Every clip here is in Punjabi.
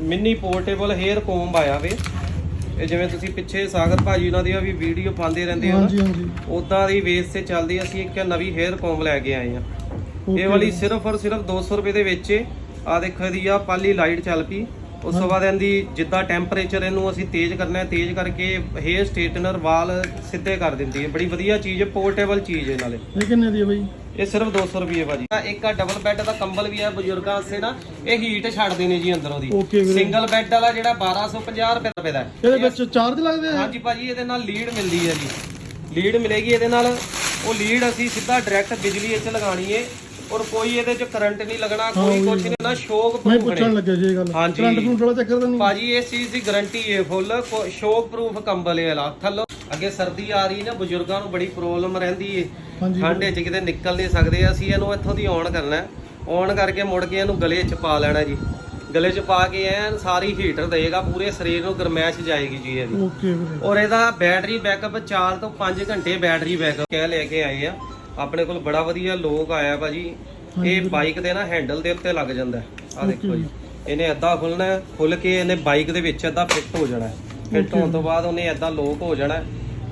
ਮਿੰਨੀ ਪੋਰਟੇਬਲ ਹੇਅਰ ਕੋਂਬ ਆਇਆ ਵੇ। ਇਹ ਜਿਵੇਂ ਤੁਸੀਂ ਪਿੱਛੇ ਸਾਗਰ ਭਾਜੀ ਉਹਨਾਂ ਦੀ ਵੀ ਵੀਡੀਓ ਪਾਉਂਦੇ ਰਹਿੰਦੇ ਹੋ ਹਾਂਜੀ ਨਾ। ਹਾਂਜੀ ਉਦਾਂ ਦੀ ਵੇਸ ਤੇ ਚੱਲਦੀ ਅਸੀਂ ਇੱਕ ਨਵੀਂ ਹੇਅਰ ਕੋਂਬ ਲੈ ਕੇ ਆਏ ਆ। ਇਹ ਵਾਲੀ ਸਿਰਫ ਔਰ ਸਿਰਫ 200 ਰੁਪਏ ਦੇ ਵਿੱਚ ਆ ਦੇਖੋ ਇਹਦੀ ਆ ਪਾਲੀ ਲਾਈਟ ਚੱਲ ਪਈ। ਉਸ ਤੋਂ ਬਾਅਦ ਇਹਦੀ ਜਿੱਦਾਂ ਟੈਂਪਰੇਚਰ ਇਹਨੂੰ ਅਸੀਂ ਤੇਜ਼ ਕਰਨਾ ਹੈ ਤੇਜ਼ ਕਰਕੇ ਹੇਅਰ ਸਟ੍ਰੇਟਨਰ ਵਾਲ ਸਿੱਧੇ ਕਰ ਦਿੰਦੀ ਹੈ। ਬੜੀ ਵਧੀਆ ਚੀਜ਼ ਹੈ ਪੋਰਟੇਬਲ ਚੀਜ਼ ਹੈ ਨਾਲੇ ਇਹ ਕਿੰਨੇ ਦੀ ਹੈ ਬਾਈ? ਇਹ ਸਿਰਫ 200 ਰੁਪਏ ਭਾਜੀ। ਇੱਕ ਆ ਡਬਲ ਬੈੱਡ ਦਾ ਕੰਬਲ ਵੀ ਹੈ ਬਜ਼ੁਰਗਾਂ ਵਾਸਤੇ ਨਾ ਇਹ ਹੀਟ ਛੱਡਦੇ ਨੇ ਜੀ ਅੰਦਰੋਂ ਦੀ। ਵੀਰੇ। ਸਿੰਗਲ ਬੈੱਡ ਵਾਲਾ ਜਿਹੜਾ 1250 ਰੁਪਏ ਰੁਪਏ ਦਾ ਹੈ। ਇਹਦੇ ਵਿੱਚ ਚਾਰਜ ਲੱਗਦੇ ਆ? ਹਾਂਜੀ ਭਾਜੀ ਇਹਦੇ ਨਾਲ ਲੀਡ ਮਿਲਦੀ ਹੈ ਜੀ। ਲੀਡ ਮਿਲੇਗੀ ਇਹਦੇ ਨਾਲ। ਉਹ ਲੀਡ ਅਸੀਂ ਸਿੱਧਾ ਡਾਇਰੈਕਟ ਬਿਜਲੀ ਵਿੱਚ ਲਗਾਣੀ ਹੈ ਔਰ ਕੋਈ ਇਹਦੇ ਚ ਕਰੰਟ ਨਹੀਂ ਲੱਗਣਾ ਕੋਈ ਕੁਝ ਨਹੀਂ ਨਾ ਸ਼ੋਕ ਮੈਂ ਪੁੱਛਣ ਨੇ। ਲੱਗਿਆ ਜੀ ਇਹ ਗੱਲ। ਹਾਂਜੀ। ਕਰੰਟ ਫਰੂਟ ਵਾਲਾ ਚੱਕਰ ਤਾਂ ਨਹੀਂ? ਭਾਜੀ ਇਸ ਚੀਜ਼ ਦੀ ਗਾਰੰਟੀ ਹੈ ਫੁੱਲ ਸ਼ੋਕ ਪ੍ਰੂਫ ਕੰਬਲ ਹੈ ਵਾਲਾ। ਥੱਲੋਂ ਅੱਗੇ ਸਰਦੀ ਆ ਰਹੀ ਨਾ ਬਜ਼ੁਰਗਾਂ ਨੂੰ ਬੜੀ ਪ੍ਰੋਬਲਮ ਰਹਿੰਦੀ ਹਾਂਜੀ ਠੰਡ 'ਚ ਕਿਤੇ ਨਿਕਲ ਨਹੀਂ ਸਕਦੇ ਅਸੀਂ ਇਹਨੂੰ ਇੱਥੋਂ ਦੀ ਔਨ ਕਰਨਾ ਔਨ ਕਰਕੇ ਮੁੜ ਕੇ ਇਹਨੂੰ ਗਲੇ 'ਚ ਪਾ ਲੈਣਾ ਜੀ। ਗਲੇ 'ਚ ਪਾ ਕੇ ਐਨ ਸਾਰੀ ਹੀਟਰ ਦੇਗਾ ਪੂਰੇ ਸਰੀਰ ਨੂੰ ਗਰਮੈਸ਼ ਜਾਏਗੀ ਜੀ ਇਹਦੀ। ਓਕੇ ਵੀਰੇ। ਔਰ ਇਹਦਾ ਬੈਟਰੀ ਬੈਕਅਪ 4 ਤੋਂ 5 ਘੰਟੇ ਬੈਟਰੀ ਬੈਕਅਪ ਕਹਿ ਲੈ ਕੇ ਆਏ ਆ। ਆਪਣੇ ਕੋਲ ਬੜਾ ਵਧੀਆ ਲੋਕ ਆਇਆ ਭਾਜੀ ਇਹ ਬਾਈਕ ਦੇ ਨਾ ਹੈਂਡਲ ਦੇ ਉੱਤੇ ਲੱਗ ਜਾਂਦਾ ਆ ਦੇਖੋ ਜੀ। ਇਹਨੇ ਅੱਧਾ ਖੁੱਲਣਾ ਖੁੱਲ ਕੇ ਇਹਨੇ ਬਾਈਕ ਦੇ ਵਿੱਚ ਅੱਧਾ ਫਿੱਟ ਹੋ ਜਾਣਾ ਫਿੱਟ ਹੋਣ ਤੋਂ ਬਾਅਦ ਉਹਨੇ ਅੱਧਾ ਲੋਕ ਹੋ ਜਾਣਾ।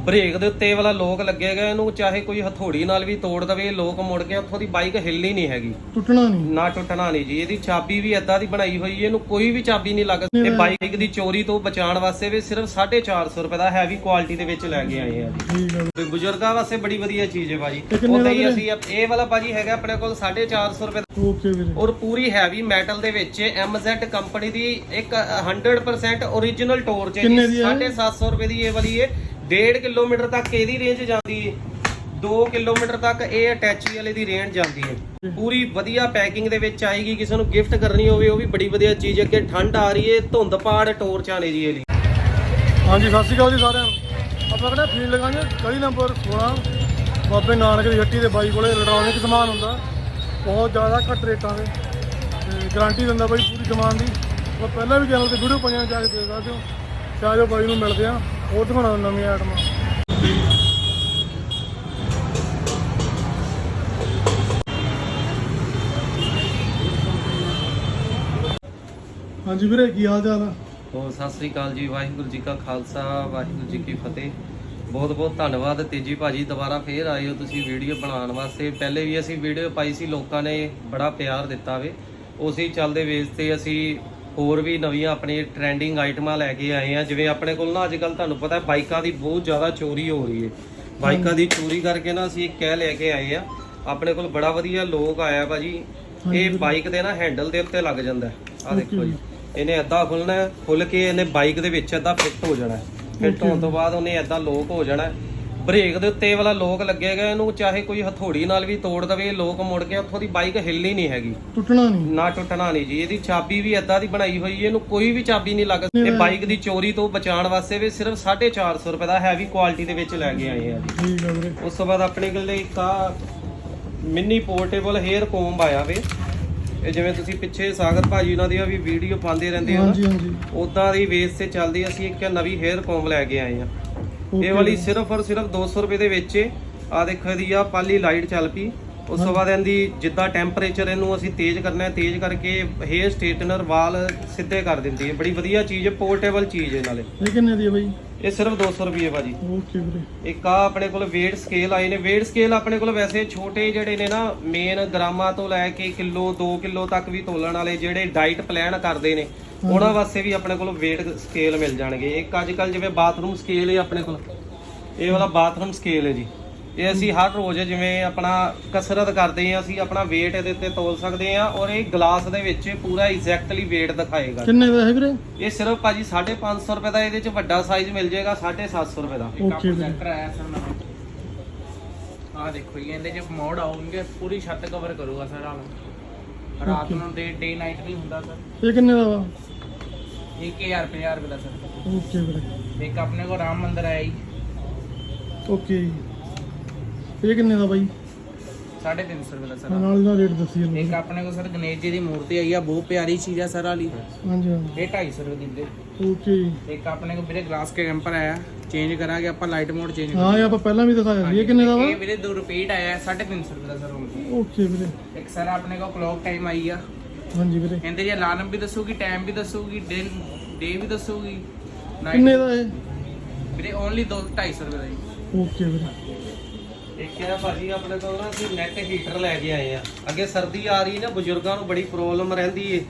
ਬ੍ਰੇਕ ਦੇ ਉੱਤੇ ਵਾਲਾ ਲੋਕ ਲੱਗੇਗਾ ਇਹਨੂੰ ਚਾਹੇ ਕੋਈ ਹਥੌੜੀ ਨਾਲ ਵੀ ਤੋੜ ਦਵੇ ਲੋਕ ਮੁੜ ਕੇ ਉੱਥੋਂ ਦੀ ਬਾਈਕ ਹਿੱਲਣੀ ਨਹੀਂ ਹੈਗੀ। ਟੁੱਟਣਾ ਨਹੀਂ। ਨਾ ਟੁੱਟਣਾ ਨਹੀਂ ਜੀ ਇਹਦੀ ਚਾਬੀ ਵੀ ਏਦਾਂ ਦੀ ਬਣਾਈ ਹੋਈ ਹੈ ਇਹਨੂੰ ਕੋਈ ਵੀ ਚਾਬੀ ਨਹੀਂ ਲੱਗ ਇਹ ਬਾਈਕ ਦੀ ਚੋਰੀ ਤੋਂ ਬਚਾਉਣ ਵਾਸਤੇ ਵੀ ਸਿਰਫ 450 ਰੁਪਏ ਦਾ ਹੈਵੀ ਕੁਆਲਿਟੀ ਦੇ ਵਿੱਚ ਲੈ ਕੇ ਆਏ ਆ ਜੀ। ਠੀਕ ਹੈ ਤੇ ਬਜ਼ੁਰਗਾਂ ਵਾਸਤੇ ਬੜੀ ਵਧੀਆ ਚੀਜ਼ ਹੈ ਕਿੰਨੇ ਉਹਦੇ ਹੀ? ਅਸੀਂ ਇਹ ਵਾਲਾ ਭਾਜੀ ਹੈਗਾ ਆਪਣੇ ਕੋਲ 450 ਰੁਪਏ ਦਾ। ਓਕੇ ਵੀਰੇ। ਔਰ ਪੂਰੀ ਹੈਵੀ ਮੈਟਲ ਦੇ ਵਿੱਚ MZ ਕੰਪਨੀ ਦੀ ਇੱਕ 100% ਓਰੀਜਨਲ ਟੋਰਚ ਹੈ? 750 ਰੁਪਏ ਦੀ ਇਹ ਵਾਲੀ ਹੈ। 1.5 ਕਿਲੋਮੀਟਰ ਤੱਕ ਇਹਦੀ ਰੇਂਜ ਜਾਂਦੀ ਹੈ 2 ਕਿਲੋਮੀਟਰ ਤੱਕ ਇਹ ਅਟੈਚੀ ਵਾਲੇ ਦੀ ਰੇਂਜ ਜਾਂਦੀ ਹੈ ਪੂਰੀ ਵਧੀਆ ਪੈਕਿੰਗ ਦੇ ਵਿੱਚ ਆਏਗੀ, ਕਿਸੇ ਨੂੰ ਗਿਫਟ ਕਰਨੀ ਹੋਵੇ, ਉਹ ਵੀ ਬੜੀ ਵਧੀਆ ਚੀਜ਼ ਅੱਗੇ ਠੰਡ ਆ ਰਹੀ ਹੈ ਧੁੰਦ ਪਾੜ ਟੋਰਚਾਂ ਨੇ ਜੀ ਇਹ ਲਈ ਹਾਂਜੀ, ਸਤਿ ਸ਼੍ਰੀ ਅਕਾਲ ਜੀ ਸਾਰਿਆਂ ਨੂੰ। ਆਪਾਂ ਕਿਹੜਾ ਫੀਲਡ ਲਗਾਂਗੇ ਗਲੀ ਨੰਬਰ 16 ਬਾਬੇ ਨਾਨਕ ਦੀ ਹੱਟੀ ਦੇ ਬਾਈ ਕੋਲੇ ਇਲੈਕਟ੍ਰੋਨਿਕ ਸਮਾਨ ਹੁੰਦਾ। ਬਹੁਤ ਜ਼ਿਆਦਾ ਘੱਟ ਰੇਟਾਂ ਦੇ ਤੇ ਗਾਰੰਟੀ ਦਿੰਦਾ ਬਾਈ ਪੂਰੀ ਸਮਾਨ ਦੀ। ਆਪਾਂ ਪਹਿਲਾਂ ਵੀ ਚੈਨਲ ਤੇ ਵੀਡੀਓ ਪਾਈਆਂ ਜਾ ਕੇ ਦੇਖ ਸਕਦੇ ਹੋ। ਚਾਹ ਬਾਈ ਨੂੰ ਮਿਲਦੇ ਆ ਉਹ ਦਿਖਾਉਣਾ ਨਵੀਆਂ ਆਈਟਮਾਂ ਹਾਂਜੀ ਵੀਰੇ, ਕੀ ਹਾਲ ਚਾਲ ਆ? ਤੋ ਸਤਿ ਸ੍ਰੀ ਅਕਾਲ ਜੀ, ਵਾਹਿਗੁਰੂ ਜੀ ਕਾ ਖਾਲਸਾ, ਵਾਹਿਗੁਰੂ ਜੀ ਕੀ ਫਤਿਹ। ਬਹੁਤ ਬਹੁਤ ਧੰਨਵਾਦ ਤੇਜੀ ਭਾਜੀ, ਦੁਬਾਰਾ ਫੇਰ ਆਏ ਹੋ ਤੁਸੀਂ ਵੀਡੀਓ ਬਣਾਉਣ ਵਾਸਤੇ। ਪਹਿਲੇ ਵੀ ਅਸੀਂ ਵੀਡੀਓ ਪਾਈ ਸੀ, ਲੋਕਾਂ ਨੇ ਬੜਾ ਪਿਆਰ ਦਿੱਤਾ ਵੇ। ਉਸੇ ਚੱਲਦੇ ਵੇਸ ਤੇ ਅਸੀਂ ਹੋਰ ਵੀ ਨਵੀਆਂ ਆਪਣੀ ਟ੍ਰੈਂਡਿੰਗ ਆਈਟਮਾਂ ਲੈ ਕੇ ਆਏ ਆ। ਜਿਵੇਂ ਆਪਣੇ ਕੋਲ ਨਾ ਅੱਜ ਕੱਲ ਤੁਹਾਨੂੰ ਪਤਾ ਹੈ ਬਾਈਕਾਂ ਦੀ ਬਹੁਤ ਜ਼ਿਆਦਾ ਚੋਰੀ ਹੋ ਰਹੀ ਹੈ ਬਾਈਕਾਂ ਦੀ ਚੋਰੀ ਕਰਕੇ ਨਾ ਅਸੀਂ ਇੱਕ ਕਹਿ ਲੈ ਕੇ ਆਏ ਆ ਆਪਣੇ ਕੋਲ ਬੜਾ ਵਧੀਆ ਲੋਕ ਆਇਆ ਭਾਜੀ ਇਹ ਬਾਈਕ ਦੇ ਨਾ ਹੈਂਡਲ ਦੇ ਉੱਤੇ ਲੱਗ ਜਾਂਦਾ ਆ ਦੇਖੋ ਜੀ ਇਹਨੇ ਅੱਧਾ ਖੁੱਲਣਾ ਖੁੱਲ ਕੇ ਇਹਨੇ ਬਾਈਕ ਦੇ ਵਿੱਚ ਅੱਧਾ ਫਿੱਟ ਹੋ ਜਾਣਾ ਫਿੱਟ ਹੋਣ ਤੋਂ ਬਾਅਦ ਉਹਨੇ ਅੱਧਾ ਲੋਕ ਹੋ ਜਾਣਾ ਬ੍ਰੇਕ ਦੇ ਉੱਤੇ ਵਾਲਾ ਲੋਕ ਲੱਗੇਗਾ ਇਹਨੂੰ ਚਾਹੇ ਕੋਈ ਹਥੌੜੀ ਨਾਲ ਵੀ ਤੋੜ ਦਵੇ ਲੋਕ ਮੁੜ ਕੇ ਉੱਥੋਂ ਦੀ ਬਾਈਕ ਹਿੱਲਣੀ ਨਹੀਂ ਹੈਗੀ। ਟੁੱਟਣਾ ਨਹੀਂ। ਨਾ ਟੁੱਟਣਾ ਨਹੀਂ ਜੀ ਇਹਦੀ ਚਾਬੀ ਵੀ ਏਦਾਂ ਦੀ ਬਣਾਈ ਹੋਈ ਹੈ ਇਹਨੂੰ ਕੋਈ ਵੀ ਚਾਬੀ ਨਹੀਂ ਲੱਗ ਇਹ ਬਾਈਕ ਦੀ ਚੋਰੀ ਤੋਂ ਬਚਾਉਣ ਵਾਸਤੇ ਵੀ ਸਿਰਫ 450 ਰੁਪਏ ਦਾ ਹੈਵੀ ਕੁਆਲਿਟੀ ਦੇ ਵਿੱਚ ਲੈ ਕੇ ਆਏ ਆ ਜੀ। ਠੀਕ ਹੈ ਵੀਰੇ। ਉਸ ਤੋਂ ਬਾਅਦ ਆਪਣੇ ਕੋਲ ਇੱਕ ਆ ਮਿੰਨੀ ਪੋਰਟੇਬਲ ਹੇਅਰ ਕੋਂਬ ਆਇਆ ਵੇ। ਇਹ ਜਿਵੇਂ ਤੁਸੀਂ ਪਿੱਛੇ ਸਾਗਰ ਭਾਜੀ ਉਹਨਾਂ ਦੀ ਵੀ ਵੀਡੀਓ ਪਾਉਂਦੇ ਰਹਿੰਦੇ ਹੋ ਹਾਂਜੀ ਹਾਂਜੀ। ਉਦਾਂ ਦੀ ਵੇਸ ਤੇ ਚੱਲਦੀ ਅਸੀਂ ਇੱਕ ਨਵੀਂ ਹੇਅਰ ਕੋਂਬ ਲੈ ਕੇ ਆਏ ਆ। ਇਹ ਵਾਲੀ ਸਿਰਫ ਔਰ ਸਿਰਫ 200 ਰੁਪਏ ਦੇ ਵਿੱਚ ਆ ਦੇਖੋ ਇਹਦੀ ਆ ਪਾਲੀ ਲਾਈਟ ਚੱਲ ਪਈ। ਉਸ ਤੋਂ ਬਾਅਦ ਇਹਦੀ ਜਿੱਦਾਂ ਟੈਂਪਰੇਚਰ ਇਹਨੂੰ ਅਸੀਂ ਤੇਜ਼ ਕਰਨਾ ਹੈ ਤੇਜ਼ ਕਰਕੇ ਹੇਅਰ ਸਟ੍ਰੇਟਨਰ ਵਾਲ ਸਿੱਧੇ ਕਰ ਦਿੰਦੀ ਹੈ। ਬੜੀ ਵਧੀਆ ਚੀਜ਼ ਹੈ ਪੋਰਟੇਬਲ ਚੀਜ਼ ਹੈ ਨਾਲੇ। ਇਹ ਕਿੰਨੇ ਦੀ ਹੈ ਬਾਈ? ਇਹ ਸਿਰਫ 200 ਰੁਪਏ ਭਾਜੀ। ਓਕੇ ਵੀਰੇ। ਇੱਕ ਆ ਆਪਣੇ ਕੋਲ weight ਸਕੇਲ ਆਏ ਨੇ। weight ਸਕੇਲ ਆਪਣੇ ਕੋਲ ਵੈਸੇ ਛੋਟੇ ਜਿਹੜੇ ਨੇ ਨਾ ਮੇਨ ਗ੍ਰਾਮਾਂ ਤੋਂ ਲੈ ਕੇ ਕਿਲੋ 2 ਕਿਲੋ ਤੱਕ ਵੀ ਤੋਲਣ ਵਾਲੇ ਜਿਹੜੇ ਡਾਈਟ ਪਲਾਨ ਕਰਦੇ ਨੇ ਉਹਨਾਂ ਵਾਸਤੇ ਵੀ ਆਪਣੇ ਕੋਲ weight ਸਕੇਲ ਮਿਲ ਜਾਣਗੇ। ਇੱਕ ਅੱਜ ਕੱਲ ਜਿਵੇਂ ਬਾਥਰੂਮ ਸਕੇਲ ਹੈ ਆਪਣੇ ਕੋਲ। ਇਹ ਵਾਲਾ ਬਾਥਰੂਮ ਸਕੇਲ ਹੈ ਜੀ। ਇਹ ਅਸੀਂ ਹਰ ਰੋਜ਼ ਜਿਵੇਂ ਆਪਣਾ ਕਸਰਤ ਕਰਦੇ ਹਾਂ ਅਸੀਂ ਆਪਣਾ weight ਇਹਦੇ ਉੱਤੇ ਤੋਲ ਸਕਦੇ ਹਾਂ ਔਰ ਇਹ ਗਲਾਸ ਦੇ ਵਿੱਚ ਪੂਰਾ ਐਗਜ਼ੈਕਟਲੀ weight ਦਿਖਾਏਗਾ। ਕਿੰਨੇ ਦਾ ਹੈ ਵੀਰੇ? ਇਹ ਸਿਰਫ ਭਾਜੀ 550 ਰੁਪਏ ਦਾ ਇਹਦੇ ਚ ਵੱਡਾ ਸਾਈਜ਼ ਮਿਲ ਜਾਏਗਾ 750 ਰੁਪਏ ਦਾ। ਓਕੇ ਵੀਰੇ ਸੈਂਟਰ ਆਇਆ ਸਰ ਨਵਾਂ ਆ ਦੇਖੋ ਜੀ ਇਹਦੇ ਚ ਮੋਡ ਆਉਣਗੇ ਪੂਰੀ ਛੱਤ ਕਵਰ ਕਰੂਗਾ ਸਰ। ਆ ਰਾਤ ਨੂੰ ਡੇ ਡੇ ਨਾਈਟ ਨਹੀਂ ਹੁੰਦਾ ਸਰ। ਇਹ ਕਿੰਨੇ ਦਾ ਵਾ? 1050 ਰੁਪਏ ਦਾ ਸਰ। ਓਕੇ ਵੀਰੇ। ਇੱਕ ਆਪਣੇ ਕੋਲ ਰਾਮ ਮੰਦਿਰ ਆਇਆ ਜੀ। ਓਕੇ ਇਹ ਕਿੰਨੇ ਦਾ ਬਾਈ? 350 ਰੁਪਏ ਦਾ ਸਰ। ਨਾਲ ਦਾ ਰੇਟ ਦੱਸੀ ਇੱਕ ਜਾਂਦੇ ਆਪਣੇ ਕੋਲ ਸਰ ਗਣੇਸ਼ ਜੀ ਦੀ ਮੂਰਤੀ ਆਈ ਆ ਬਹੁਤ ਪਿਆਰੀ ਚੀਜ਼ ਆ ਸਰ ਵਾਲੀ। ਹਾਂਜੀ ਹਾਂਜੀ। ਇਹ 250 ਰੁਪਏ ਦੀ ਦੇ ਓਕੇ ਜੀ ਇੱਕ ਆਪਣੇ ਕੋਲ ਵੀਰੇ ਗਲਾਸ ਕੇ ਕੈਂਪਰ ਆਇਆ ਚੇਂਜ ਕਰਾਂਗੇ ਆਪਾਂ ਲਾਈਟ ਮੋਡ ਚੇਂਜ ਹਾਂ ਇਹ ਆਪਾਂ ਪਹਿਲਾਂ ਵੀ ਦਿਖਾਇਆ ਸੀ। ਇਹ ਕਿੰਨੇ ਦਾ ਵਾ? ਇਹ ਵੀਰੇ ਦੋ ਰਿਪੀਟ ਆਇਆ 350 ਰੁਪਏ ਦਾ ਸਰ ਹੁਣ ਓਕੇ ਵੀਰੇ। ਇੱਕ ਸਰ ਆਪਣੇ ਕੋਲ ਕਲੌਕ ਟਾਈਮ ਆਈ ਆ। ਹਾਂਜੀ ਵੀਰੇ। ਇਹਦੇ ਜੇ ਅਲਾਰਮ ਵੀ ਦੱਸੂਗੀ ਟਾਈਮ ਵੀ ਦੱਸੂਗੀ ਦਿਨ ਡੇ ਵੀ ਦੱਸੂਗੀ। night ਕਿੰਨੇ ਦਾ ਇਹ? ਵੀਰੇ ਓਨਲੀ 2 250 ਰੁਪਏ ਦਾ ਜੀ। ਓਕੇ ਵੀਰੇ। ਇੱਕ ਹੈ ਭਾਜੀ ਆਪਣੇ ਕੋਲ ਨਾ ਅਸੀਂ ਨੈਟ ਹੀਟਰ ਲੈ ਕੇ ਆਏ ਆ। ਅੱਗੇ ਸਰਦੀ ਆ ਰਹੀ ਨਾ ਬਜ਼ੁਰਗਾਂ ਨੂੰ ਬੜੀ ਪ੍ਰੋਬਲਮ ਰਹਿੰਦੀ ਏ।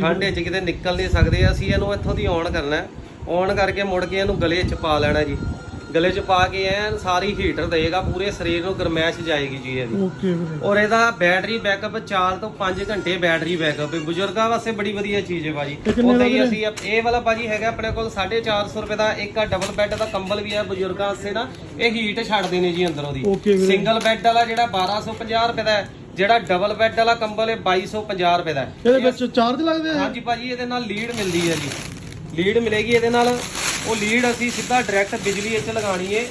ਠੰਡੇ 'ਚ ਕਿਤੇ ਨਿਕਲ ਨਹੀਂ ਸਕਦੇ ਅਸੀਂ ਇਹਨੂੰ ਇੱਥੋਂ ਦੀ ਔਨ ਕਰਨਾ ਔਨ ਕਰਕੇ ਮੁੜ ਕੇ ਇਹਨੂੰ ਗਲੇ 'ਚ ਪਾ ਲੈਣਾ ਜੀ। ਗਲੇ 'ਚ ਪਾ ਕੇ ਐਨ ਸਾਰੀ ਹੀਟਰ ਦੇਗਾ ਪੂਰੇ ਸਰੀਰ ਨੂੰ ਗਰਮੈਸ਼ ਜਾਏਗੀ ਜੀ ਇਹਦੀ। ਓਕੇ ਵੀਰੇ। ਔਰ ਇਹਦਾ ਬੈਟਰੀ ਬੈਕਅਪ 4 ਤੋਂ 5 ਘੰਟੇ ਬੈਟਰੀ ਬੈਕਅਪ ਹੈ। ਬਜ਼ੁਰਗਾਂ ਵਾਸਤੇ ਬੜੀ ਵਧੀਆ ਚੀਜ਼ ਹੈ ਭਾਜੀ। ਕਿੰਨੇ ਉਹਦੇ ਹੀ ਵੀਰੇ? ਅਸੀਂ ਅਪ- ਇਹ ਵਾਲਾ ਭਾਜੀ ਹੈਗਾ ਆਪਣੇ ਕੋਲ 450 ਰੁਪਏ ਦਾ ਇੱਕ ਆ ਡਬਲ ਬੈੱਡ ਦਾ ਕੰਬਲ ਵੀ ਹੈ ਬਜ਼ੁਰਗਾਂ ਵਾਸਤੇ ਨਾ। ਇਹ ਹੀਟ ਛੱਡਦੇ ਨੇ ਜੀ ਅੰਦਰੋਂ ਦੀ। ਵੀਰੇ। ਸਿੰਗਲ ਬੈੱਡ ਵਾਲਾ ਜਿਹੜਾ 1250 ਰੁਪਏ ਦਾ ਹੈ ਜਿਹੜਾ ਡਬਲ ਬੈੱਡ ਵਾਲਾ ਕੰਬਲ ਹੈ 2250 ਰੁਪਏ ਦਾ ਹੈ। ਇਹਦੇ ਵਿੱਚ ਚਾਰਜ ਲੱਗਦੇ ਆ? ਹਾਂਜੀ ਭਾਜੀ ਇਹਦੇ ਨਾਲ ਲੀਡ ਮਿਲਦੀ ਹੈ ਜੀ। ਲੀਡ ਮਿਲੇਗੀ ਇਹਦੇ ਨਾਲ ਉਹ ਲੀਡ ਅਸੀਂ ਸਿੱਧਾ ਡਾਇਰੈਕਟ ਬਿਜਲੀ ਵਿੱਚ ਲਗਾਣੀ ਹੈ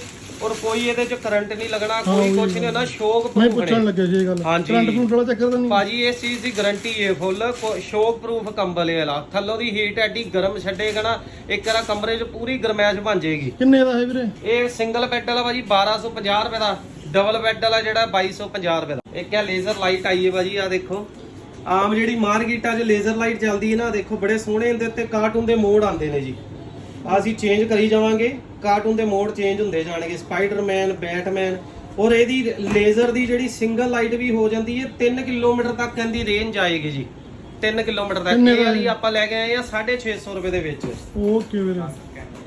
ਔਰ ਕੋਈ ਇਹਦੇ 'ਚ ਕਰੰਟ ਨਹੀਂ ਲੱਗਣਾ ਕੋਈ ਕੁਝ ਨਹੀਂ ਹੁੰਦਾ ਸ਼ੋਕ ਮੈਂ ਪ੍ਰੂਫ ਪੁੱਛਣ ਲੱਗਿਆ ਜੀ ਇਹ ਗੱਲ। ਹਾਂਜੀ। ਕਰੰਟ ਫਰੂਟ ਵਾਲਾ ਚੱਕਰ ਤਾਂ ਨਹੀਂ ਭਾਜੀ ਇਸ ਚੀਜ਼ ਦੀ ਗਾਰੰਟੀ ਹੈ ਫੁੱਲ ਸ਼ੋਕ ਪ੍ਰੂਫ ਕੰਬਲ ਇਹ ਵਾਲਾ। ਥੱਲੋਂ ਦੀ ਹੀਟ ਐਡੀ ਗਰਮ ਛੱਡੇਗਾ ਨਾ ਇੱਕ ਵਾਰ ਕਮਰੇ 'ਚ ਪੂਰੀ ਗਰਮੈਸ਼ ਬਣ ਜਾਏਗੀ। ਕਿੰਨੇ ਦਾ ਹੈ ਵੀਰੇ? ਇਹ ਸਿੰਗਲ ਬੈੱਡ ਵਾਲਾ ਭਾਜੀ 1250 ਰੁਪਏ ਦਾ। ਡਬਲ ਬੈੱਡ ਵਾਲਾ ਜਿਹੜਾ 2250 ਰੁਪਏ ਦਾ। ਇੱਕ ਹੈ ਲੇਜ਼ਰ ਲਾਈਟ ਆਈ ਹੈ ਭਾਜੀ ਆ ਦੇਖੋ। ਆਮ ਜਿਹੜੀ ਮਾਰਕੀਟਾਂ 'ਚ ਲੇਜ਼ਰ ਲਾਈਟ ਚੱਲਦੀ ਹੈ ਨਾ ਦੇਖੋ ਬੜੇ ਸੋਹਣੇ ਇਹਦੇ ਉੱਤੇ ਕਾਰਟੂਨ ਦੇ ਮੋਡ ਆਉਂਦੇ ਨੇ ਜੀ। ਅਸੀਂ ਚੇਂਜ ਕਰੀ ਜਾਵਾਂਗੇ। ਕਾਰਟੂਨ ਦੇ ਮੋਡ ਚੇਂਜ ਹੁੰਦੇ ਜਾਣਗੇ। ਸਪਾਈਡਰਮੈਨ ਬੈਟਮੈਨ ਔਰ ਇਹਦੀ ਲੇਜ਼ਰ ਦੀ ਜਿਹੜੀ ਸਿੰਗਲ ਲਾਈਟ ਵੀ ਹੋ ਜਾਂਦੀ ਹੈ 3 ਕਿਲੋਮੀਟਰ ਤੱਕ ਇਹਦੀ ਰੇਂਜ ਆਏਗੀ ਜੀ। 3 ਕਿਲੋਮੀਟਰ ਤੱਕ। ਇਹ ਵਾਲੀ ਆਪਾਂ ਲੈ ਕੇ ਆਏ ਆ 650 ਰੁਪਏ ਦੇ ਵਿੱਚ। ਓਕੇ ਵੀਰੇ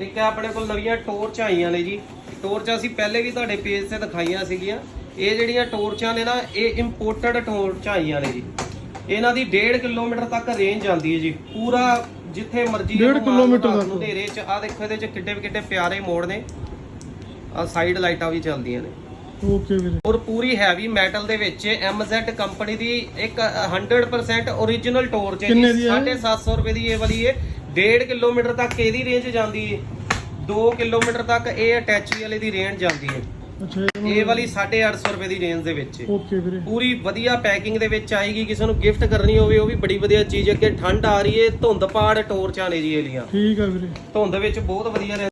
ਇੱਕ ਆਪਣੇ ਕੋਲ ਨਵੀਆਂ ਟੋਰਚਾਂ ਆਈਆਂ ਨੇ ਜੀ। ਟੋਰਚਾਂ ਅਸੀਂ ਪਹਿਲੇ ਵੀ ਤੁਹਾਡੇ ਪੇਜ ਤੇ ਦਿਖਾਈਆਂ ਸੀਗੀਆਂ। ਇਹ ਜਿਹੜੀਆਂ ਟੋਰਚਾਂ ਨੇ ਨਾ ਇਹ ਇੰਪੋਰਟਡ ਟੋਰਚਾਂ ਆਈਆਂ ਨੇ ਜੀ। ਇਹਨਾਂ ਦੀ 1.5 ਕਿਲੋਮੀਟਰ ਤੱਕ ਰੇਂਜ ਜਾਂਦੀ ਹੈ ਜੀ। ਪੂਰਾ ਜਿੱਥੇ ਮਰਜ਼ੀ ਡੇਢ ਇਹਨੂੰ ਮਾਰ ਕਿਲੋਮੀਟਰ। ਨੂੰ ਹਨੇਰੇ ਚ ਆ ਦੇਖੋ ਇਹਦੇ ਚ ਕਿੱਡੇ ਕਿੱਡੇ ਪਿਆਰੇ ਮੋੜ ਨੇ। ਆ ਸਾਈਡ ਲਾਈਟਾਂ ਵੀ ਚੱਲਦੀਆਂ ਨੇ। ਓਕੇ ਵੀਰੇ। ਔਰ ਪੂਰੀ ਹੈਵੀ ਮੈਟਲ ਦੇ ਵਿੱਚ MZ ਕੰਪਨੀ ਦੀ ਇੱਕ 100% origignal ਟੋਰਚ ਹੈ ਕਿੰਨੇ ਜੀ ਦੀ ਹੈ? 750 ਰੁਪਏ ਦੀ ਇਹ ਵਾਲੀ ਹੈ 1.5 ਕਿਲੋਮੀਟਰ ਤੱਕ ਇਹਦੀ ਰੇਂਜ ਜਾਂਦੀ ਹੈ। 2 ਕਿਲੋਮੀਟਰ ਤੱਕ ਇਹ ਅਟੈਚੀ ਵਾਲੇ ਦੀ ਰੇਂਜ ਜਾਂਦੀ ਹੈ। ਇਹ ਵਾਲੀ 850 ਰੁਪਏ ਦੀ ਰੇਂਜ ਦੇ ਵਿੱਚ ਹੈ। ਓਕੇ ਵੀਰੇ। ਪੂਰੀ ਵਧੀਆ ਪੈਕਿੰਗ ਦੇ ਵਿੱਚ ਆਏਗੀ ਕਿਸੇ ਨੂੰ ਗਿਫਟ ਕਰਨੀ ਹੋਵੇ ਉਹ ਵੀ ਬੜੀ ਵਧੀਆ ਚੀਜ਼ ਹੈ। ਕਿ ਠੰਡ ਆ ਰਹੀ ਹੈ ਧੁੰਦ ਪਾੜ ਟੋਰਚਾਂ ਨੇ ਜੀ ਇਹਦੀਆਂ ਠੀਕ ਆ ਵੀਰੇ। ਧੁੰਦ ਵਿੱਚ ਬਹੁਤ ਵਧੀਆ ਰਹਿ